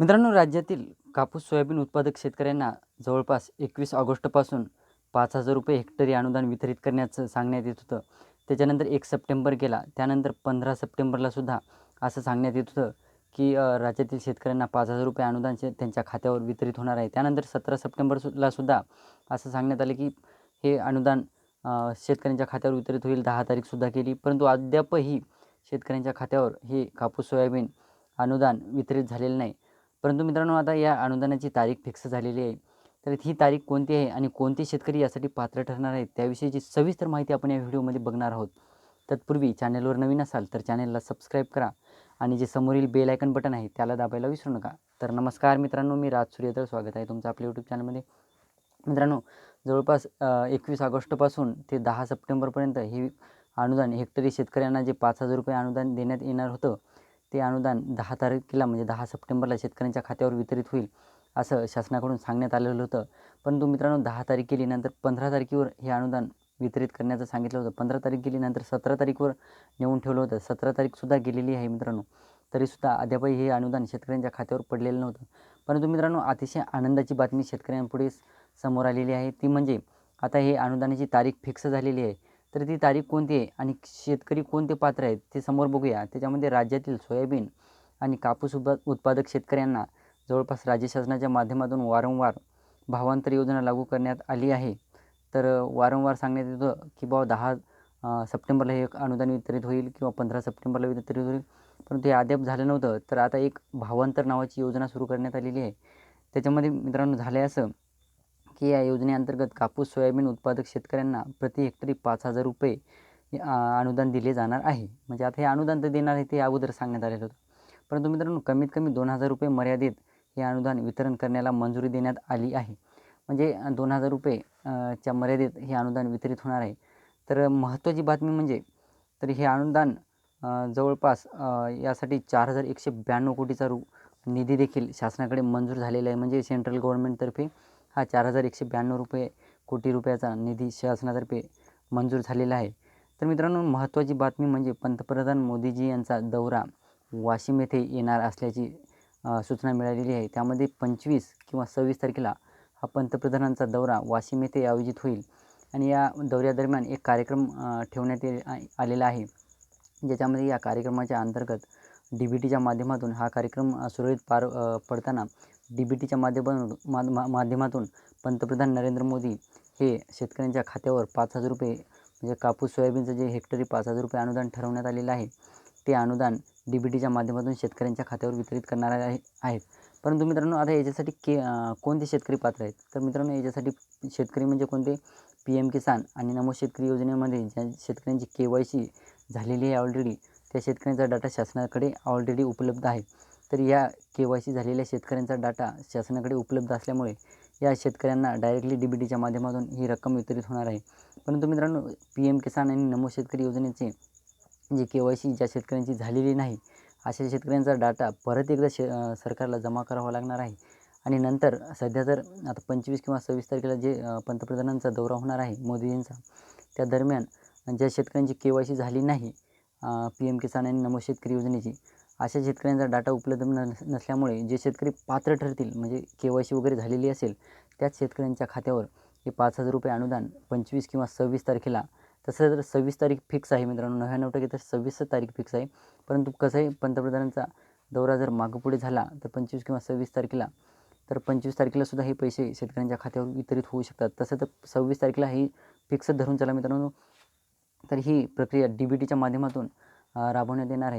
मित्रांनो राज्यातील कापूस सोयाबीन उत्पादक शेतकऱ्यांना जवळपास एकवीस ऑगस्टपासून पाच हजार रुपये हेक्टरी अनुदान वितरित करण्याचं सांगण्यात येत होतं. त्याच्यानंतर एक सप्टेंबर गेला त्यानंतर पंधरा सप्टेंबरला सुद्धा असं सांगण्यात येत होतं की राज्यातील शेतकऱ्यांना पाच हजार रुपये अनुदान शे- त्यांच्या खात्यावर वितरित होणार आहे. त्यानंतर सतरा सप्टेंबरला सुद्धा असं सांगण्यात आलं की हे अनुदान शेतकऱ्यांच्या खात्यावर वितरित होईल दहा तारीखसुद्धा केली परंतु अद्यापही शेतकऱ्यांच्या खात्यावर हे कापूस सोयाबीन अनुदान वितरित झालेलं नाही. परंतु मित्रांनो आता या अनुदानाची तारीख फिक्स झालेली आहे. तर ही तारीख कोणती आहे आणि कोणते शेतकरी यासाठी पात्र ठरणार आहेत त्याविषयीची सविस्तर माहिती आपण या व्हिडिओमध्ये बघणार आहोत. तत्पूर्वी चॅनलवर नवीन असाल तर चॅनलला सबस्क्राईब करा आणि जे समोरील बेल आयकन बटन आहे त्याला दाबायला विसरू नका. तर नमस्कार मित्रांनो मी राज सूर्यदळ स्वागत आहे तुमचं आपल्या यूट्यूब चॅनलमध्ये. मित्रांनो जवळपास एकवीस ऑगस्टपासून ते दहा सप्टेंबरपर्यंत हे अनुदान हेक्टरी शेतकऱ्यांना जे पाच हजार रुपये अनुदान देण्यात येणार होतं ते अनुदान दहा तारखेला म्हणजे दहा सप्टेंबरला शेतकऱ्यांच्या खात्यावर वितरित होईल असं शासनाकडून सांगण्यात आलेलं होतं. परंतु मित्रांनो दहा तारीख गेल्यानंतर पंधरा तारखेवर हे अनुदान वितरित करण्याचं सांगितलं होतं. पंधरा तारीख गेल्यानंतर सतरा तारीखवर नेऊन ठेवलं होतं. सतरा तारीखसुद्धा गेलेली आहे मित्रांनो. तरीसुद्धा अद्यापही हे अनुदान शेतकऱ्यांच्या खात्यावर पडलेलं नव्हतं. परंतु मित्रांनो अतिशय आनंदाची बातमी शेतकऱ्यांपुढे समोर आलेली आहे. ती म्हणजे आता हे अनुदानाची तारीख फिक्स झालेली आहे. तर ती तारीख कोणती आहे आणि शेतकरी कोणते पात्र आहेत ते समोर बघूया. त्याच्यामध्ये राज्यातील सोयाबीन आणि कापूस उप उत्पादक शेतकऱ्यांना जवळपास राज्य शासनाच्या माध्यमातून वारंवार भावांतर योजना लागू करण्यात आली आहे. तर वारंवार सांगण्यात येतं की बाबा दहा सप्टेंबरला हे अनुदान वितरित होईल किंवा पंधरा सप्टेंबरला वितरित होईल. परंतु हे अद्याप झालं नव्हतं. तर आता एक भावांतर नावाची योजना सुरू करण्यात आलेली आहे. त्याच्यामध्ये मित्रांनो झालं आहे असं की या योजनेअंतर्गत कापूस सोयाबीन उत्पादक शेतकऱ्यांना प्रति हेक्टरी पाच हजार रुपये अनुदान दिले जाणार आहे. म्हणजे आता हे अनुदान तर देणार आहे ते अगोदर सांगण्यात आलेलं होतं. परंतु मित्रांनो कमीत कमी दोन हजार रुपये मर्यादित हे अनुदान वितरण करण्याला मंजुरी देण्यात आली आहे. म्हणजे दोन हजार रुपये च्या मर्यादेत हे अनुदान वितरित होणार आहे. तर महत्त्वाची बातमी म्हणजे तर हे अनुदान जवळपास यासाठी चार हजार एकशे ब्याण्णव कोटीचा रु निधी देखील शासनाकडे मंजूर झालेला आहे. म्हणजे सेंट्रल गव्हर्नमेंटतर्फे हा चार हजार एकशे ब्याण्णव रुपये कोटी रुपयाचा निधी शासनातर्फे मंजूर झालेला आहे. तर मित्रांनो महत्त्वाची बातमी म्हणजे पंतप्रधान मोदीजी यांचा दौरा वाशिम येथे येणार असल्याची सूचना मिळालेली आहे. त्यामध्ये पंचवीस किंवा सव्वीस तारखेला हा पंतप्रधानांचा दौरा वाशिम येथे आयोजित होईल. आणि या दौऱ्यादरम्यान एक कार्यक्रम ठेवण्यात ये आलेला आहे. ज्याच्यामध्ये या कार्यक्रमाच्या अंतर्गत डी बी टीच्या माध्यमातून हा कार्यक्रम सुरळीत पार पडताना डी बी टीच्या माध्यमातून मा मा- माध्यमातून पंतप्रधान नरेंद्र मोदी हे शेतकऱ्यांच्या खात्यावर पाच हजार रुपये म्हणजे कापूस सोयाबीनचं जे हेक्टरी पाच हजार रुपये अनुदान ठरवण्यात आलेलं आहे ते अनुदान डी बी टीच्या माध्यमातून शेतकऱ्यांच्या खात्यावर वितरित करणार आहे आहेत. परंतु मित्रांनो आता याच्यासाठी के कोणते शेतकरी पात्र आहेत? तर मित्रांनो याच्यासाठी शेतकरी म्हणजे कोणते? पी एम किसान आणि नमो शेतकरी योजनेमध्ये ज्या शेतकऱ्यांची के वाय सी झालेली आहे ऑलरेडी त्या शेतकऱ्यांचा डाटा शासनाकडे ऑलरेडी उपलब्ध आहे. तर या के वाय सी झालेल्या शेतकऱ्यांचा डाटा शासनाकडे उपलब्ध असल्यामुळे या शेतकऱ्यांना डायरेक्टली डी बी टीच्या माध्यमातून ही रक्कम वितरित होणार आहे. परंतु मित्रांनो पी एम किसान आणि नमो शेतकरी योजनेचे जे के वाय सी ज्या शेतकऱ्यांची झालेली नाही अशा शेतकऱ्यांचा डाटा परत एकदा शे सरकारला जमा करावा लागणार आहे. आणि नंतर सध्या तर आता पंचवीस किंवा सव्वीस तारखेला जे पंतप्रधानांचा दौरा होणार आहे मोदीजींचा त्या दरम्यान ज्या शेतकऱ्यांची के वाय सी झाली नाही पी एम किसान आणि नमो शेतकरी योजनेची अशा शेतकऱ्यांचा डाटा उपलब्ध नस नसल्यामुळे जे शेतकरी पात्र ठरतील म्हणजे के वाय सी वगैरे झालेली असेल त्याच शेतकऱ्यांच्या खात्यावर हे पाच हजार रुपये अनुदान पंचवीस किंवा सव्वीस तारखेला तसं तर सव्वीस तारीख फिक्स आहे मित्रांनो नव्याण्णव टक्के तर सव्वीसच तारीख फिक्स आहे. परंतु कसं आहे पंतप्रधानांचा दौरा जर मागपुढे झाला तर पंचवीस किंवा सव्वीस तारखेला तर पंचवीस तारखेला सुद्धा हे पैसे शेतकऱ्यांच्या खात्यावर वितरित होऊ शकतात. तसं तर सव्वीस तारखेला ही फिक्स धरून चला मित्रांनो. तर ही प्रक्रिया डी बी टीच्या माध्यमातून राबवण्यात येणार आहे.